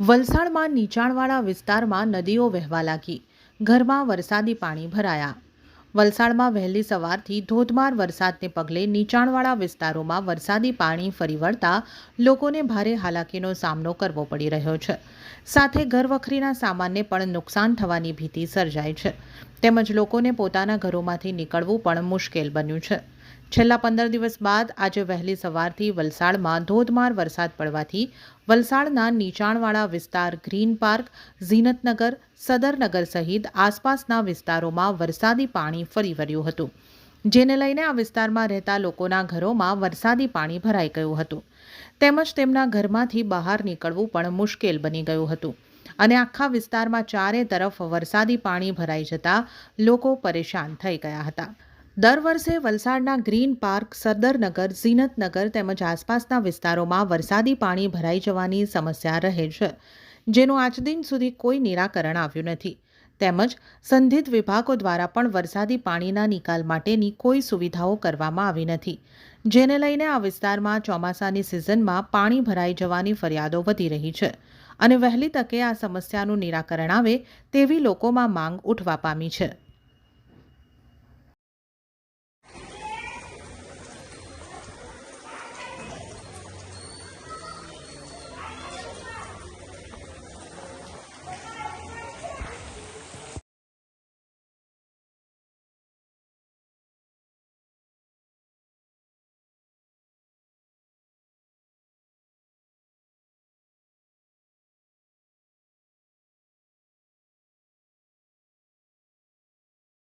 વલસાડમાં નીચાણવાળા વિસ્તારમાં નદીઓ વહેવા લાગી. ઘરમાં વરસાદી પાણી ભરાયા. વલસાડમાં વહેલી સવારથી ધોધમાર વરસાદને પગલે નીચાણવાળા વિસ્તારોમાં વરસાદી પાણી ફરી વળતા લોકોને ભારે હાલાકીનો સામનો કરવો પડી રહ્યો છે. સાથે ઘરવખરીના સામાનને પણ નુકસાન થવાની ભીતિ સર્જાઈ છે. તેમજ લોકોને પોતાના ઘરોમાંથી નીકળવું પણ મુશ્કેલ બન્યું છે. છેલ્લા પંદર દિવસ બાદ આજે વહેલી સવારથી વલસાડમાં ધોધમાર વરસાદ પડવાથી વલસાડના નીચાણવાળા વિસ્તાર ગ્રીન પાર્ક, ઝીનતનગર, સદરનગર સહિત આસપાસના વિસ્તારોમાં વરસાદી પાણી ફરી વળ્યું હતું. જેને લઈને આ વિસ્તારમાં રહેતા લોકોના ઘરોમાં વરસાદી પાણી ભરાઈ ગયું હતું. તેમજ તેમના ઘરમાંથી બહાર નીકળવું પણ મુશ્કેલ બની ગયું હતું. અને આખા વિસ્તારમાં ચારે તરફ વરસાદી પાણી ભરાઈ જતા લોકો પરેશાન થઈ ગયા હતા. દર વર્ષે વલસાડના ગ્રીન પાર્ક, સરદરનગર, ઝીનતનગર તેમજ આસપાસના વિસ્તારોમાં વરસાદી પાણી ભરાઈ જવાની સમસ્યા રહે છે, જેનું આજ દિન સુધી કોઈ નિરાકરણ આવ્યું નથી. તેમજ સંધિત વિભાગો દ્વારા પણ વરસાદી પાણીના નિકાલ માટેની કોઈ સુવિધાઓ કરવામાં આવી નથી, જેને લઈને આ વિસ્તારમાં ચોમાસાની સિઝનમાં પાણી ભરાઈ જવાની ફરિયાદો વધી રહી છે અને વહેલી તકે આ સમસ્યાનું નિરાકરણ આવે તેવી લોકોમાં માંગ ઉઠવા પામી છે.